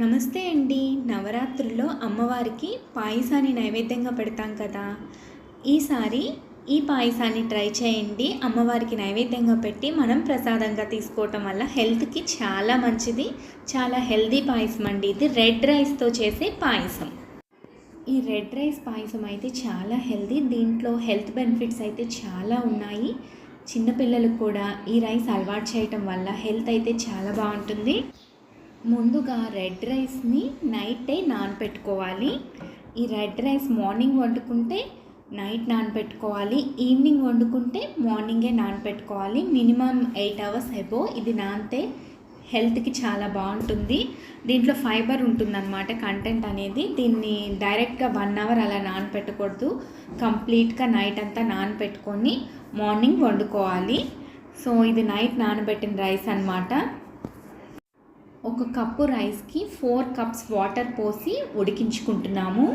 నమస్తే అండి. నవరాత్రుల్లో అమ్మవారికి పాయసాన్ని నైవేద్యంగా పెడతాం కదా. ఈసారి ఈ పాయసాన్ని ట్రై చేయండి. అమ్మవారికి నైవేద్యంగా పెట్టి మనం ప్రసాదంగా తీసుకోవటం వల్ల హెల్త్కి చాలా మంచిది. చాలా హెల్దీ పాయసం అండి ఇది. రెడ్ రైస్తో చేసే పాయసం. ఈ రెడ్ రైస్ పాయసం అయితే చాలా హెల్దీ దీంట్లో హెల్త్ బెనిఫిట్స్ అయితే చాలా ఉన్నాయి. చిన్నపిల్లలకు కూడా ఈ రైస్ అలవాటు చేయటం వల్ల హెల్త్ అయితే చాలా బాగుంటుంది. ముందుగా రెడ్ రైస్ని నైటే నానబెట్టుకోవాలి ఈ రెడ్ రైస్ మార్నింగ్ వండుకుంటే నైట్ నానబెట్టుకోవాలి ఈవినింగ్ వండుకుంటే మార్నింగే నానబెట్టుకోవాలి మినిమం ఎయిట్ అవర్స్ ఎబో ఇది నానితే హెల్త్కి చాలా బాగుంటుంది. దీంట్లో ఫైబర్ ఉంటుందన్నమాట కంటెంట్ అనేది. దీన్ని డైరెక్ట్గా వన్ అవర్ అలా నానబెట్టకూడదు కంప్లీట్గా నైట్ అంతా నానబెట్టుకొని మార్నింగ్ వండుకోవాలి. సో ఇది నైట్ నానబెట్టిన రైస్ అన్నమాట. ఒక కప్పు రైస్కి ఫోర్ కప్స్ వాటర్ పోసి ఉడికించుకుంటున్నాము.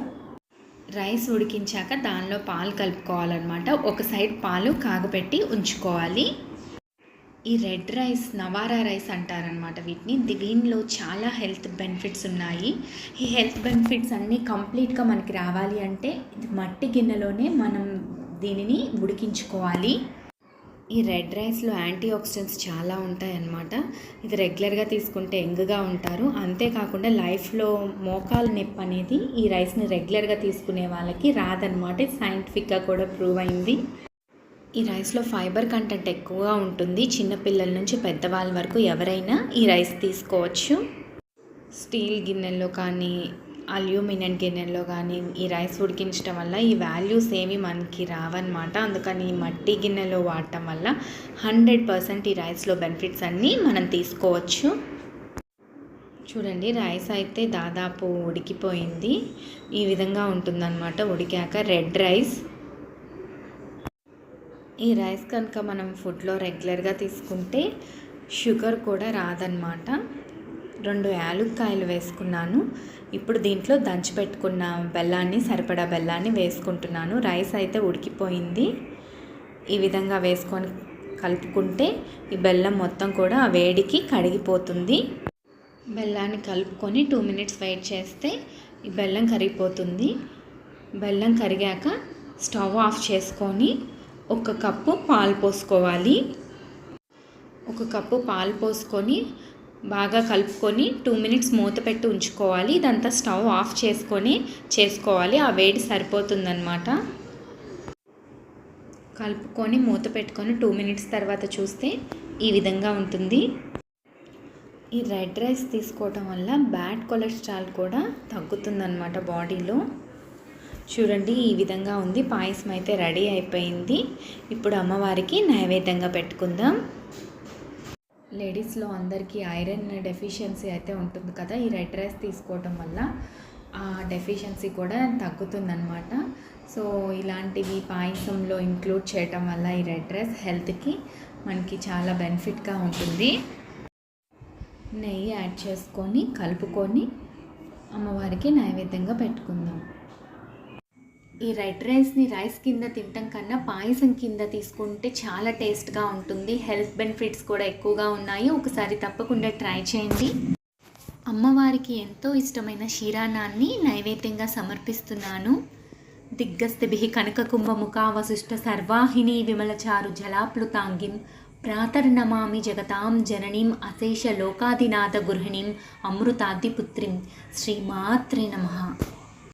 రైస్ ఉడికించాక దానిలో పాలు కలుపుకోవాలన్నమాట. ఒక సైడ్ పాలు కాగపెట్టి ఉంచుకోవాలి. ఈ రెడ్ రైస్ నవారా రైస్ అంటారనమాట వీటిని. దీనిలో చాలా హెల్త్ బెనిఫిట్స్ ఉన్నాయి. ఈ హెల్త్ బెనిఫిట్స్ అన్నీ కంప్లీట్గా మనకి రావాలి అంటే ఇది మట్టి గిన్నెలోనే మనం దీనిని ఉడికించుకోవాలి. ఈ రెడ్ రైస్లో యాంటీ ఆక్సిడెంట్స్ చాలా ఉంటాయన్నమాట. ఇది రెగ్యులర్గా తీసుకుంటే ఎంగ్గా ఉంటారు. అంతేకాకుండా లైఫ్లో మోకాల నొప్పి అనేది ఈ రైస్ని రెగ్యులర్గా తీసుకునే వాళ్ళకి రాదనమాట సైంటిఫిక్గా కూడా ప్రూవ్ అయింది. ఈ రైస్లో ఫైబర్ కంటెంట్ ఎక్కువగా ఉంటుంది. చిన్నపిల్లల నుంచి పెద్దవాళ్ళ వరకు ఎవరైనా ఈ రైస్ తీసుకోవచ్చు. స్టీల్ గిన్నెల్లో కానీ అల్యూమినియం గిన్నెల్లో కానీ ఈ రైస్ ఉడికించడం వల్ల ఈ వాల్యూస్ ఏమి మనకి రావన్నమాట. అందుకని ఈ మట్టి గిన్నెలో వాడటం వల్ల హండ్రెడ్ పర్సెంట్ ఈ రైస్లో బెనిఫిట్స్ అన్నీ మనం తీసుకోవచ్చు. చూడండి రైస్ అయితే దాదాపు ఉడికిపోయింది. ఈ విధంగా ఉంటుందన్నమాట ఉడికాక రెడ్ రైస్. ఈ రైస్ కనుక మనం ఫుడ్లో రెగ్యులర్గా తీసుకుంటే షుగర్ కూడా రాదన్నమాట. రెండు యాలుక్కాయలు వేసుకున్నాను. ఇప్పుడు దీంట్లో దంచి పెట్టుకున్న బెల్లాన్ని సరిపడా బెల్లాన్ని వేసుకుంటున్నాను. రైస్ అయితే ఉడికిపోయింది. ఈ విధంగా వేసుకొని కలుపుకుంటే ఈ బెల్లం మొత్తం కూడా ఆ వేడికి కడిగిపోతుంది. బెల్లాన్ని కలుపుకొని టూ మినిట్స్ వెయిట్ చేస్తే ఈ బెల్లం కరిగిపోతుంది. బెల్లం కరిగాక స్టవ్ ఆఫ్ చేసుకొని ఒక కప్పు పాలు పోసుకోవాలి. ఒక కప్పు పాలు పోసుకొని బాగా కలుపుకొని టూ మినిట్స్ మూత పెట్టి ఉంచుకోవాలి. ఇదంతా స్టవ్ ఆఫ్ చేసుకొని చేసుకోవాలి. ఆ వేడి సరిపోతుందన్నమాట. కలుపుకొని మూత పెట్టుకొని టూ మినిట్స్ తర్వాత చూస్తే ఈ విధంగా ఉంటుంది. ఈ రెడ్ రైస్ తీసుకోవటం వల్ల బ్యాడ్ కొలెస్ట్రాల్ కూడా తగ్గుతుందన్నమాట బాడీలో చూడండి ఈ విధంగా ఉంది. పాయసం అయితే రెడీ అయిపోయింది. ఇప్పుడు అమ్మవారికి నైవేద్యంగా పెట్టుకుందాం. లేడీస్లో అందరికీ ఐరన్ డెఫిషియన్సీ అయితే ఉంటుంది కదా ఈ రెడ్ రైస్ తీసుకోవటం వల్ల ఆ డెఫిషియన్సీ కూడా తగ్గుతుందన్నమాట. సో ఇలాంటివి పాయసంలో ఇంక్లూడ్ చేయటం వల్ల ఈ రెడ్ రైస్ హెల్త్కి మనకి చాలా బెనిఫిట్గా ఉంటుంది. నెయ్యి యాడ్ చేసుకొని కలుపుకొని అమ్మవారికి నైవేద్యంగా పెట్టుకుందాం. ఈ రెడ్ రైస్ని రైస్ కింద తినటం కన్నా పాయసం కింద తీసుకుంటే చాలా టేస్ట్గా ఉంటుంది. హెల్త్ బెనిఫిట్స్ కూడా ఎక్కువగా ఉన్నాయి. ఒకసారి తప్పకుండా ట్రై చేయండి. అమ్మవారికి ఎంతో ఇష్టమైన క్షీరాన్నాన్ని నైవేద్యంగా సమర్పిస్తున్నాను. దిగ్గస్థిభి కనక కుంభముఖావశిష్ట సర్వాహిని విమలచారు జలాప్లుతాంగిం. ప్రాతర్నమామి జగతాం జననీం అశేష లోకాదినాథ గృహిణీం అమృతాదిపుత్రిం. శ్రీమాత్రే నమః.